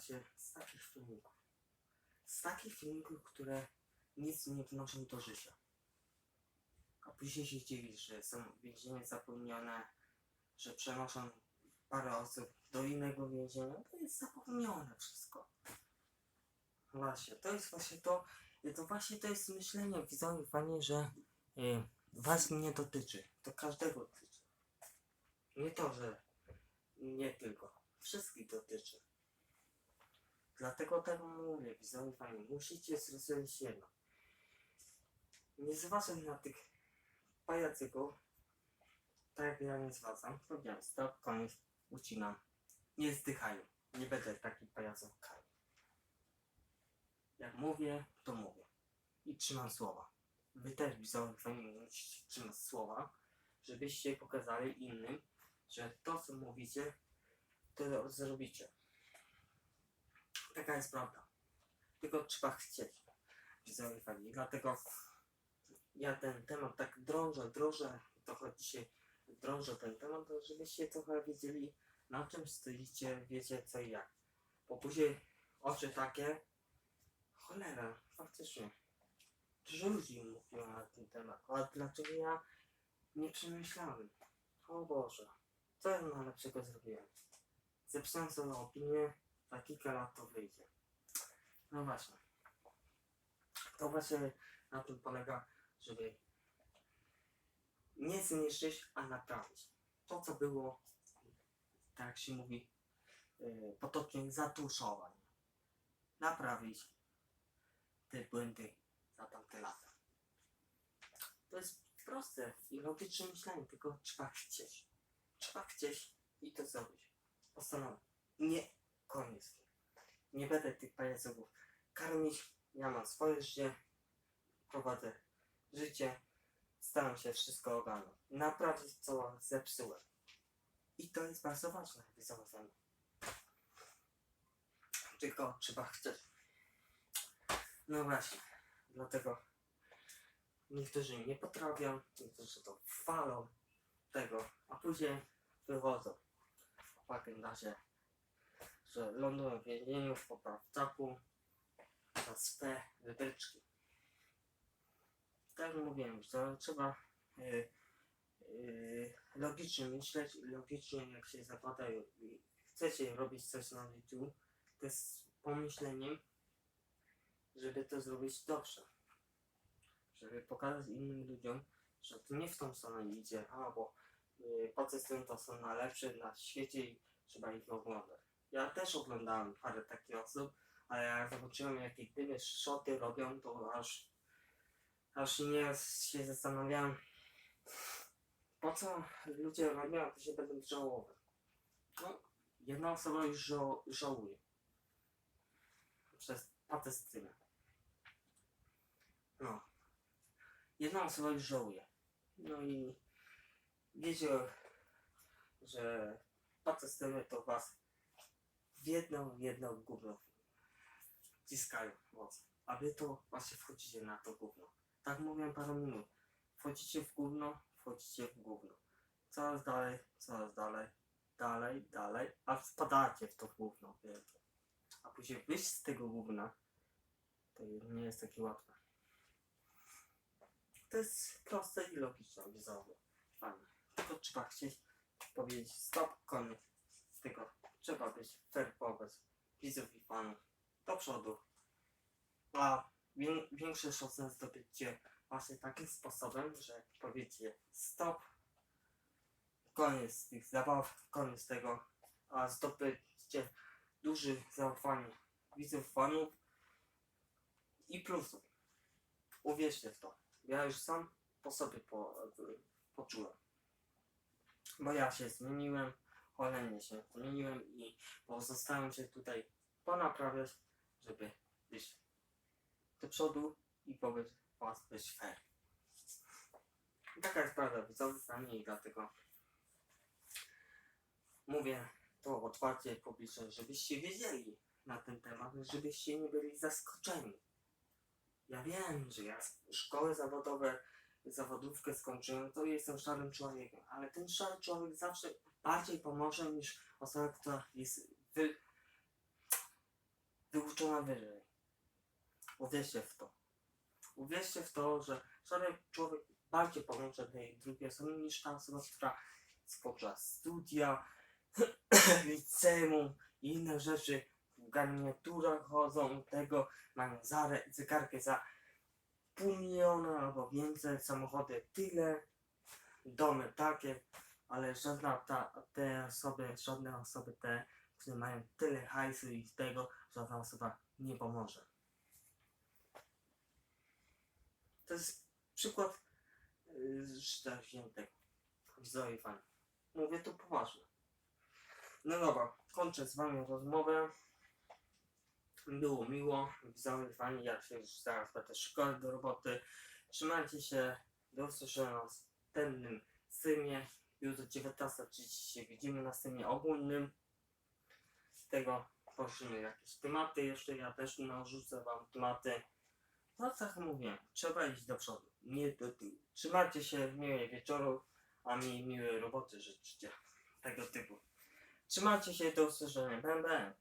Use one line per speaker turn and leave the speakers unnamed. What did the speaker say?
właśnie z takich filmików. Z takich filmików, które nic nie wnoszą do życia. A później się dziwisz, że są więzienie zapełnione, że przenoszą parę osób do innego więzienia. To jest zapomniane wszystko. Właśnie, to jest właśnie to, to właśnie to jest myślenie widzowie fajnie, że y, was nie dotyczy. To każdego dotyczy. Nie to, że nie tylko. Wszystkich dotyczy. Dlatego tak mówię, widzowie fajnie, musicie zrozumieć jedno. Nie zważaj na tych pajacyków, tak jak ja nie zwracam. Powiedziałem, stop, koniec, ucinam. Nie zdychają. Nie będę takich pajaców karmił. Jak mówię, to mówię. I trzymam słowa. Wy też, widzowie fajnie, musicie trzymać słowa, żebyście pokazali innym, że to, co mówicie, to zrobicie. Taka jest prawda. Tylko trzeba chcieć. Fajnie. Dlatego ja ten temat tak drążę, drążę, trochę dzisiaj drążę ten temat, żebyście trochę wiedzieli na czym stoicie, wiecie co i jak. Bo później oczy takie, cholera, faktycznie. Dużo ludzi mówiło na ten temat, a dlaczego ja nie przemyślałem? O Boże, co ja najlepszego zrobiłem? Zepsułem swoją opinię, za kilka lat to wyjdzie. No właśnie. To właśnie na tym polega, żeby nie zniszczyć, a naprawić. To, co było, tak jak się mówi, yy, potocznie zatuszować. Naprawić te błędy za tamte lata. To jest proste i logiczne myślenie, tylko trzeba chcieć. Trzeba chcieć i to zrobić. Postanowić. Nie. Nie będę tych pajaców karmić. Ja mam swoje życie. Prowadzę życie. Staram się wszystko ogarnąć. Naprawić, co zepsułem. I to jest bardzo ważne, wyzwanie. Tylko trzeba chcieć. No właśnie. Dlatego niektórzy nie potrafią, niektórzy to chwalą tego, a później wychodzą w agendarze, że lądują w więzieniu, w poprawczaku, za swe wybryczki. Tak jak mówiłem, że trzeba yy, yy, logicznie myśleć i logicznie jak się zakładają i chcecie robić coś na YouTube, to jest pomyśleniem, żeby to zrobić dobrze. Żeby pokazać innym ludziom, że to nie w tą stronę idzie, a bo yy, pacystyny to są najlepsze na świecie i trzeba ich oglądać. Ja też oglądałem parę takich osób, ale jak zobaczyłem jakie dymy szoty robią, to aż aż nie się zastanawiałem po co ludzie robią, to się będą żałować. No, jedna osoba już ża żałuje przez patystynę. No. Jedna osoba już żałuje. No i wiecie, że patystynę to was w jedno, w jedno gówno wciskają moc. A wy to właśnie wchodzicie na to gówno. Tak mówiłem parę minut. Wchodzicie w gówno, wchodzicie w gówno. Coraz dalej, coraz dalej, dalej, dalej, a wpadacie w to gówno wielkie. A później wyjść z tego gówna, to nie jest takie łatwe. To jest proste i logiczne, widzowie. Fajnie. Tylko trzeba chcieć powiedzieć stop, koniec tego. Trzeba być fair wobec widzów i fanów. Do przodu. A wię- większe szanse zdobycie właśnie takim sposobem, że powiecie stop, koniec tych zabaw, koniec tego, a zdobycie duży zaufanie widzów, fanów i plusów. Uwierzcie w to. Ja już sam po sobie po, poczułem. Bo ja się zmieniłem, cholernie się zmieniłem i pozostałem się tutaj ponaprawiać, żeby być do przodu i wobec was być fair. Taka jest prawda, widzowie sami i dlatego mówię to otwarcie publicznie, żebyście wiedzieli na ten temat, żebyście nie byli zaskoczeni. Ja wiem, że ja szkoły zawodowe, zawodówkę skończyłem, to jestem szarym człowiekiem, ale ten szary człowiek zawsze bardziej pomoże niż osoba, która jest wy... wyuczona wyżej. Uwierzcie w to. Uwierzcie w to, że żaden człowiek bardziej pomoże tej drugiej osobie niż ta osoba, która skończyła studia, liceum i inne rzeczy. W garniturach chodzą, tego mają za, zegarkę za pół miliona albo więcej, samochody tyle, domy takie, ale żadna ta, te osoby, żadne osoby te, które mają tyle hajsu i tego, żadna osoba nie pomoże. To jest przykład z życia wziętego. Widzowie fani. Mówię to poważnie. No dobra, kończę z wami rozmowę. Było miło, widzowie fani, ja się już zaraz będę szkolić do roboty. Trzymajcie się, do usłyszenia na następnym streamie. Jutro 19.30 się widzimy na streamie ogólnym. Z tego poruszymy jakieś tematy jeszcze, ja też narzucę wam tematy. No tak mówiłem, trzeba iść do przodu, nie do tyłu. Trzymajcie się, miłej wieczoru, a mi miłej roboty życzcie. Tego typu. Trzymajcie się, do usłyszenia. Bam.